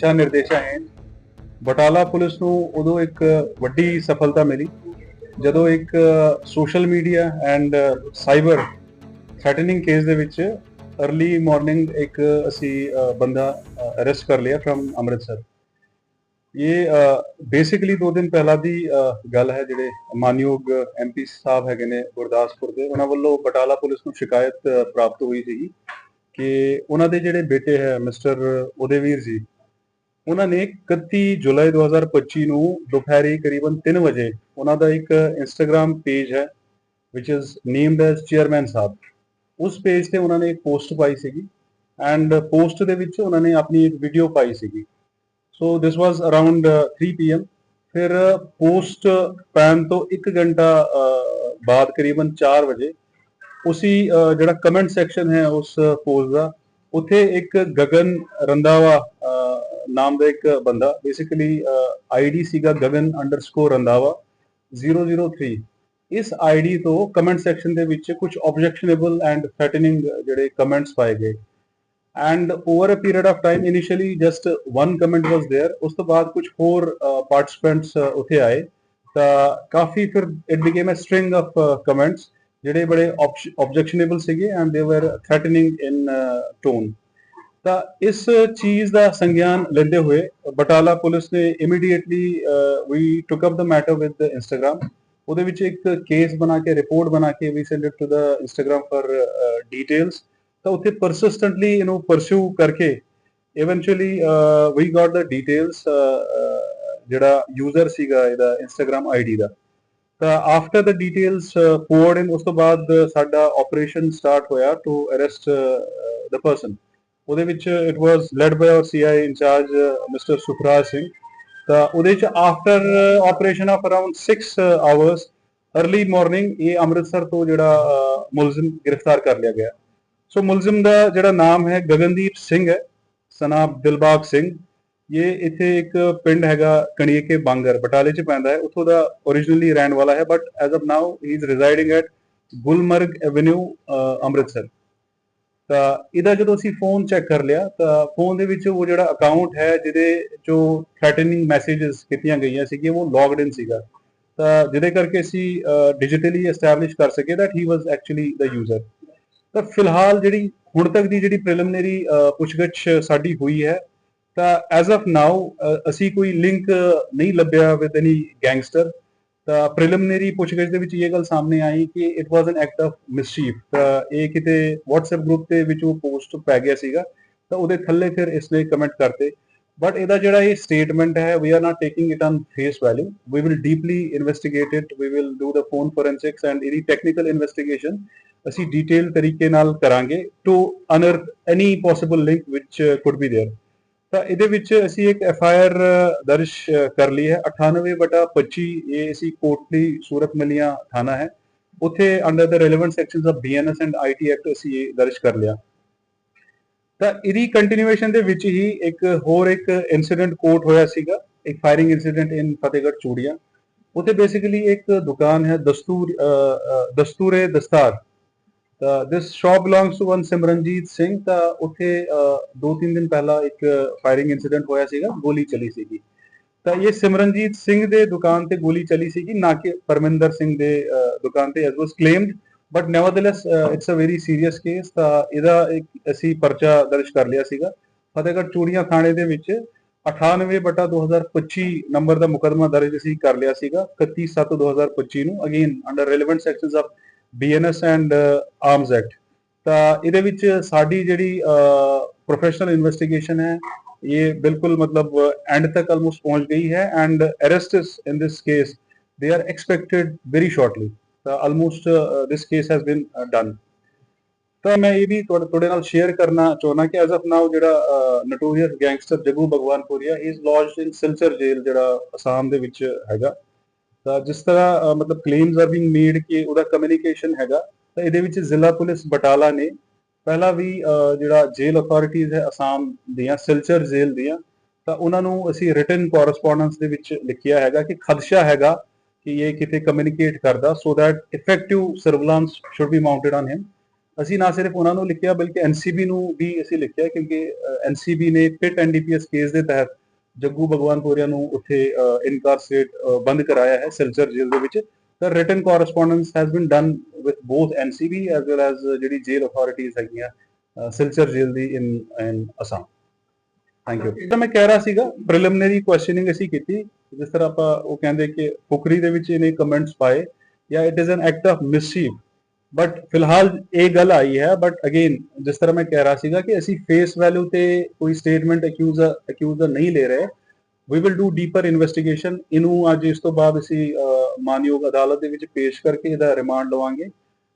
ਦਿਸ਼ਾ ਨਿਰਦੇਸ਼ਾਂ ਹੇਠ ਬਟਾਲਾ ਪੁਲਿਸ ਨੂੰ ਉਦੋਂ ਇੱਕ ਵੱਡੀ ਸਫਲਤਾ ਮਿਲੀ, ਜਦੋਂ ਇੱਕ social media and cyber threatening case ਦੇ ਵਿੱਚ अर्ਲੀ ਮਾਰਨਿੰਗ ਇੱਕ ਅਸੀਂ ਬੰਦਾ ਅਰੈਸਟ ਕਰ ਲਿਆ ਫਰਮ ਅੰਮ੍ਰਿਤਸਰ। ਇਹ ਬੇਸਿਕਲੀ ਦੋ ਦਿਨ ਪਹਿਲਾਂ ਦੀ ਗੱਲ ਹੈ, ਜਿਹੜੇ ਮਾਨਯੋਗ ਐਮਪੀ ਸਾਹਿਬ ਹੈਗੇ ਨੇ ਗੁਰਦਾਸਪੁਰ ਦੇ, ਉਹਨਾਂ ਵੱਲੋਂ ਬਟਾਲਾ ਪੁਲਿਸ ਨੂੰ ਸ਼ਿਕਾਇਤ ਪ੍ਰਾਪਤ ਹੋਈ ਸੀਗੀ ਕਿ ਉਹਨਾਂ ਦੇ ਜਿਹੜੇ ਬੇਟੇ ਹੈ ਮਿਸਟਰ ਉਦੇਵੀਰ ਜੀ ਉਹਨਾਂ ਨੇ 31 ਜੁਲਾਈ 2025 ਨੂੰ ਦੁਪਹਿਰੇ ਕਰੀਬਨ 3 ਵਜੇ ਉਹਨਾਂ ਦਾ ਇੱਕ ਇੰਸਟਾਗ੍ਰam ਪੇਜ ਹੈ, which is named as chairman ਸਾਹਿਬ ਉਸ ਪੇਜ ਤੇ ਉਹਨਾਂ ਨੇ ਇੱਕ ਪੋਸਟ ਪਾਈ ਸੀਗੀ ਐਂਡ ਪੋਸਟ ਦੇ ਵਿੱਚ ਉਹਨਾਂ ਨੇ ਆਪਣੀ ਇੱਕ ਵੀਡੀਓ ਪਾਈ ਸੀਗੀ। So this was around 3 pm ਫਿਰ ਪੋਸਟ ਪੈਨ ਤੋਂ 1 ਘੰਟਾ ਬਾਅਦ ਕਰੀਬਨ 4 ਵਜੇ ਉਸੀ ਜਿਹੜਾ ਕਮੈਂਟ ਸੈਕਸ਼ਨ ਹੈ ਉਸ ਪੋਸਟ ਦਾ, ਉੱਥੇ ਇੱਕ ਗਗਨ ਰੰਦਾਵਾ ਨਾਮ ਦਾ ਇੱਕ ਬੰਦਾ ਬੇਸਿਕਲੀ ਆਈਡੀ ਸੀਗਾ ਗਗਨ ਅੰਡਰਸਕੋਰ ਰੰਦਾਵਾ 003 ਇਸ ਆਈਡੀ ਤੋਂ ਕਮੈਂਟ ਸੈਕਸ਼ਨ ਦੇ ਵਿੱਚ ਕੁਝ ਆਬਜੈਕਸ਼ਨੇਬਲ ਐਂਡ ਥ੍ਰੈਟਨਿੰਗ ਜਿਹੜੇ ਕਮੈਂਟਸ ਪਾਏ ਗਏ and over a period of time initially just one comment was there ਉਸ ਤੋਂ ਬਾਅਦ ਕੁਝ ਹੋਰ ਪਾਰਟਿਸਪੈਂਟਸ ਉੱਥੇ ਆਏ ਤਾਂ ਕਾਫੀ ਫਿਰ it became a string of comments ਜਿਹੜੇ ਬੜੇ ਆਬਜੈਕਸ਼ਨੇਬਲ ਸੀਗੇ ਐਂਡ ਦੇ ਵਰ ਥ੍ਰੈਟਨਿੰਗ ਇਨ ਟੋਨ ਤਾਂ ਇਸ ਚੀਜ਼ ਦਾ ਸੰਗਿਆਨ ਲੈਂਦੇ ਹੋਏ ਬਟਾਲਾ ਪੁਲਿਸ ਨੇ immediately we took up the matter with Instagram ਉਹਦੇ ਵਿੱਚ ਇੱਕ ਕੇਸ ਬਣਾ ਕੇ ਰਿਪੋਰਟ ਬਣਾ ਕੇ we send it to the Instagram for details ਤਾਂ ਉੱਥੇ ਪਰਸਿਸਟੈਂਟਲੀ ਇਹਨੂੰ ਪਰਸਿਊ ਕਰਕੇ eventually we got the details ਜਿਹੜਾ ਯੂਜ਼ਰ ਸੀਗਾ ਇਹਦਾ ਇੰਸਟਾਗ੍ਰam ਆਈਡੀ ਦਾ। ਤਾਂ ਆਫਟਰ ਦ ਡੀਟੇਲਸ ਪੋਰਡ ਇਨ ਉਸ ਤੋਂ ਬਾਅਦ ਸਾਡਾ ਆਪਰੇਸ਼ਨ ਸਟਾਰਟ ਹੋਇਆ ਟੂ ਅਰੈਸਟ ਦ ਪਰਸਨ ਉਹਦੇ ਵਿੱਚ it was led by our CI incharge mister Sukhraj Singh ਤਾਂ ਉਹਦੇ ਚ after operation of around 6 hours early morning ਇਹ ਅੰਮ੍ਰਿਤਸਰ ਤੋਂ ਜਿਹੜਾ ਅਹ, ਮੁਲਜ਼ਮ ਗ੍ਰਿਫਤਾਰ ਕਰ ਲਿਆ ਗਿਆ। ਸੋ ਮੁਲਜ਼ਮ ਦਾ ਜਿਹੜਾ ਨਾਮ ਹੈ ਗਗਨਦੀਪ ਸਿੰਘ ਹੈ ਸਨਾ ਦਿਲਬਾਗ ਸਿੰਘ। ਇਹ ਇੱਥੇ ਇੱਕ ਪਿੰਡ ਹੈਗਾ ਕਣੀਏਕੇ ਬਾਂਗਰ ਬਟਾਲੇ ਚ ਪੈਂਦਾ ਹੈ। ਉੱਥੋਂ ਦਾ originally ਰਹਿਣ ਵਾਲਾ ਹੈ but as of now he is residing at Gulmarg avenue uh, Amritsar. ਤਾਂ ਇਹਦਾ ਜਦੋਂ ਅਸੀਂ ਫੋਨ ਚੈੱਕ ਕਰ ਲਿਆ, ਤਾਂ ਫੋਨ ਦੇ ਵਿੱਚ ਉਹ ਜਿਹੜਾ ਅਕਾਊਂਟ ਹੈ, ਜਿਹਦੇ ਜੋ ਥ੍ਰੈਟਨਿੰਗ ਮੈਸੇजेस ਕੀਤੀਆਂ ਗਈਆਂ ਸੀਗੀਆਂ, ਉਹ ਲੌਗਡ ਇਨ ਸੀਗਾ। ਤਾਂ ਜਿਹਦੇ ਕਰਕੇ ਅਸੀਂ ਡਿਜੀਟਲੀ ਐਸਟੈਬਲਿਸ਼ ਕਰ ਸਕੇ that he was actually the user ਤਾਂ ਫਿਲਹਾਲ ਜਿਹੜੀ ਹੁਣ ਤੱਕ ਦੀ ਜਿਹੜੀ ਪ੍ਰੀਲਿਮਿਨਰੀ ਪੁੱਛਗਿੱਛ ਸਾਡੀ ਹੋਈ ਹੈ, ਤਾਂ ਐਜ਼ ਆਫ ਨਾਓ ਅਸੀਂ ਕੋਈ ਲਿੰਕ ਨਹੀਂ ਲੱਭਿਆ ਵਿਦ ਐਨੀ ਗੈਂਗਸਟਰ ਤਾਂ ਪ੍ਰੀਲਿਮਿਨਰੀ ਪੁੱਛਗਿੱਛ ਦੇ ਵਿੱਚ ਇਹ ਗੱਲ ਸਾਹਮਣੇ ਆਈ ਕਿ it was an act of mischief ਤਾਂ ਇਹ ਕਿਤੇ WhatsApp ਗਰੁੱਪ ਦੇ ਵਿੱਚ ਉਹ ਪੋਸਟ ਪੈ ਗਿਆ ਸੀਗਾ ਤਾਂ ਉਹਦੇ ਥੱਲੇ ਫਿਰ ਇਸਨੇ ਕਮੈਂਟ ਕਰਤੇ ਬਟ ਇਹਦਾ ਜਿਹੜਾ ਇਹ ਸਟੇਟਮੈਂਟ ਹੈ we are not taking it on face value we will deeply investigate it we will do the phone forensics and ਇਹਦੀ ਟੈਕਨੀਕਲ ਇਨਵੈਸਟੀਗੇਸ਼ਨ ਅਸੀਂ ਡਿਟੇਲ ਤਰੀਕੇ ਨਾਲ ਕਰਾਂਗੇ to unearth any possible link which could be there ਤਾਂ ਇਹਦੇ ਵਿੱਚ ਅਸੀਂ ਇੱਕ ਐਫ ਆਈ ਆਰ ਦਰਜ ਕਰ ਲਈ ਹੈ। 98 ਬਟਾ 25 ਇਹ ਅਸੀਂ ਕੋਟਲੀ ਸੂਰਤ ਮਲੀਆਂ ਥਾਣਾ ਹੈ। ਉੱਥੇ under the relevant sections of BNS and IT act ਅਸੀਂ ਇਹ ਦਰਜ ਕਰ ਲਿਆ। ਤਾਂ ਇਹਦੀ ਕੰਟੀਨਿਊਏਸ਼ਨ ਦੇ ਵਿੱਚ ਹੀ ਇੱਕ ਹੋਰ ਇੱਕ ਇਨਸੀਡੈਂਟ ਕੋਟ ਹੋਇਆ ਸੀਗਾ। ਇੱਕ ਫਾਇਰਿੰਗ ਇਨਸੀਡੈਂਟ ਇਨ ਫਤਿਹਗੜ੍ਹ ਚੂੜੀਆਂ। ਉੱਥੇ ਬੇਸਿਕਲੀ ਇੱਕ ਦੁਕਾਨ ਹੈ Dastoor uh, Dastoore Dastar this shop belongs to one Simranjeet Singh ਤਾਂ ਉੱਥੇ ਅ, ਦੋ ਤਿੰਨ ਦਿਨ ਪਹਿਲਾਂ ਇੱਕ ਫਾਇਰਿੰਗ ਇਨਸੀਡੈਂਟ ਹੋਇਆ ਸੀਗਾ ਗੋਲੀ ਚੱਲੀ ਸੀਗੀ। ਤਾਂ ਇਹ ਸਿਮਰਨਜੀਤ ਸਿੰਘ ਦੇ ਦੁਕਾਨ ਤੇ ਗੋਲੀ ਚੱਲੀ ਸੀਗੀ ਨਾ ਕਿ ਪਰਮਿੰਦਰ ਸਿੰਘ ਦੇ ਦੁਕਾਨ ਤੇ as was claimed but nevertheless it's a very serious case ਤਾਂ ਇਹਦਾ ਇੱਕ ਅਸੀਂ ਪਰਚਾ ਦਰਜ ਕਰ ਲਿਆ ਸੀਗਾ। ਫਤਿਹਗੜ੍ਹ ਚੂੜੀਆਂ ਥਾਣੇ ਦੇ ਵਿੱਚ 98 ਬਟਾ 2025 ਨੰਬਰ ਦਾ ਮੁਕਦਮਾ ਦਰਜ ਅਸੀਂ ਕਰ ਲਿਆ ਸੀਗਾ 31/7/2025 ਨੂੰ again under relevant sections of BNS and arms act ਤਾਂ ਇਹਦੇ ਵਿੱਚ ਸਾਡੀ ਜਿਹੜੀ ਪ੍ਰੋਫੈਸ਼ਨਲ ਇਨਵੈਸਟੀਗੇਸ਼ਨ ਹੈ, ਇਹ ਬਿਲਕੁਲ ਮਤਲਬ ਐਂਡ ਤੱਕ ਆਲਮੋਸਟ ਪਹੁੰਚ ਗਈ ਹੈ and arrests in this case they are expected very shortly ਤਾਂ almost this case has been done ਤਾਂ ਮੈਂ ਇਹ ਵੀ ਤੁਹਾਡੇ ਤੁਹਾਡੇ ਨਾਲ ਸ਼ੇਅਰ ਕਰਨਾ ਚਾਹੁੰਦਾ ਕਿ ਐਜ਼ ਆਫ ਨਾਓ ਜਿਹੜਾ notorious gangster Jaggu Bhagwanpuria is lodged in Silchar jail ਜਿਹੜਾ ਅਸਾਮ ਦੇ ਵਿੱਚ ਹੈਗਾ। ਤਾਂ ਜਿਸ ਤਰ੍ਹਾਂ ਮਤਲਬ ਕਲੇਮਸ ਆਰ ਬੀਇੰਗ ਮੇਡ ਕਿ ਉਹਦਾ ਕਮਿਊਨੀਕੇਸ਼ਨ ਹੈਗਾ, ਤਾਂ ਇਹਦੇ ਵਿੱਚ ਜ਼ਿਲ੍ਹਾ ਪੁਲਿਸ ਬਟਾਲਾ ਨੇ ਪਹਿਲਾਂ ਵੀ ਜਿਹੜਾ ਜੇਲ ਅਥਾਰਟੀਜ਼ ਹੈ, ਅਸਾਮ ਦੀਆਂ, ਸਿਲਚਰ ਜੇਲ੍ਹ ਦੀਆਂ, ਤਾਂ ਉਹਨਾਂ ਨੂੰ ਅਸੀਂ ਰਿਟਨ ਕੋਰਸਪੋਂਡੈਂਸ ਦੇ ਵਿੱਚ ਲਿਖਿਆ ਹੈਗਾ ਕਿ ਖਦਸ਼ਾ ਹੈਗਾ ਕਿ ਇਹ ਕਿਤੇ ਕਮਿਊਨੀਕੇਟ ਕਰਦਾ so that effective surveillance should be mounted on him. ਅਸੀਂ ਨਾ ਸਿਰਫ ਉਹਨਾਂ ਨੂੰ ਲਿਖਿਆ, ਬਲਕਿ ਐਨਸੀਬੀ ਨੂੰ ਵੀ ਅਸੀਂ ਲਿਖਿਆ, ਕਿਉਂਕਿ ਐਨਸੀਬੀ ਨੇ ਪਿਟ ਐਨਡੀਪੀਐਸ ਕੇਸ ਦੇ ਤਹਿਤ ਜੱਗੂ ਭਗਵਾਨਪੁਰੀਆ ਨੂੰ ਉੱਥੇ ਇਨਕਾਰਸੇਟ ਬੰਦ ਕਰਾਇਆ ਹੈ ਸਿਲਚਰ ਜੇਲ੍ਹ ਦੇ ਵਿੱਚ। ਤਾਂ written correspondence has been done with both NCB as well as ਜਿਹੜੀ ਜੇਲ੍ਹ ਅਥਾਰਟੀਜ਼ ਹੈਗੀਆਂ ਸਿਲਚਰ ਜੇਲ੍ਹ ਦੀ in in Assam thank you ਤਾਂ ਮੈਂ ਕਹਿ ਰਿਹਾ ਸੀਗਾ ਪ੍ਰੀਲਿਮਿਨਰੀ ਕੁਐਸਚਨਿੰਗ ਅਸੀਂ ਕੀਤੀ, ਜਿਸ ਤਰ੍ਹਾਂ ਆਪਾਂ ਉਹ ਕਹਿੰਦੇ ਕਿ ਫੁਕਰੀ ਦੇ ਵਿੱਚ ਇਹਨੇ ਕਮੈਂਟਸ ਪਾਏ, ਜਾਂ it is an act of mischief but ਫਿਲਹਾਲ ਇਹ ਗੱਲ ਆਈ ਹੈ ਬਟ ਅਗੇਨ ਜਿਸ ਤਰ੍ਹਾਂ ਮੈਂ ਕਹਿ ਰਿਹਾ ਸੀਗਾ ਕਿ ਅਸੀਂ ਫੇਸ ਵੈਲਿਊ ਤੇ ਕੋਈ ਸਟੇਟਮੈਂਟ ਅਕਿਊਜ਼ਰ ਅਕਿਊਜ਼ਰ ਨਹੀਂ ਲੈ ਰਹੇ। We will do deeper investigation ਇਹਨੂੰ ਅੱਜ ਇਸ ਤੋਂ ਬਾਅਦ ਅਸੀਂ ਮਾਨਯੋਗ ਅਦਾਲਤ ਦੇ ਵਿੱਚ ਪੇਸ਼ ਕਰਕੇ ਇਹਦਾ ਰਿਮਾਂਡ ਲਵਾਂਗੇ।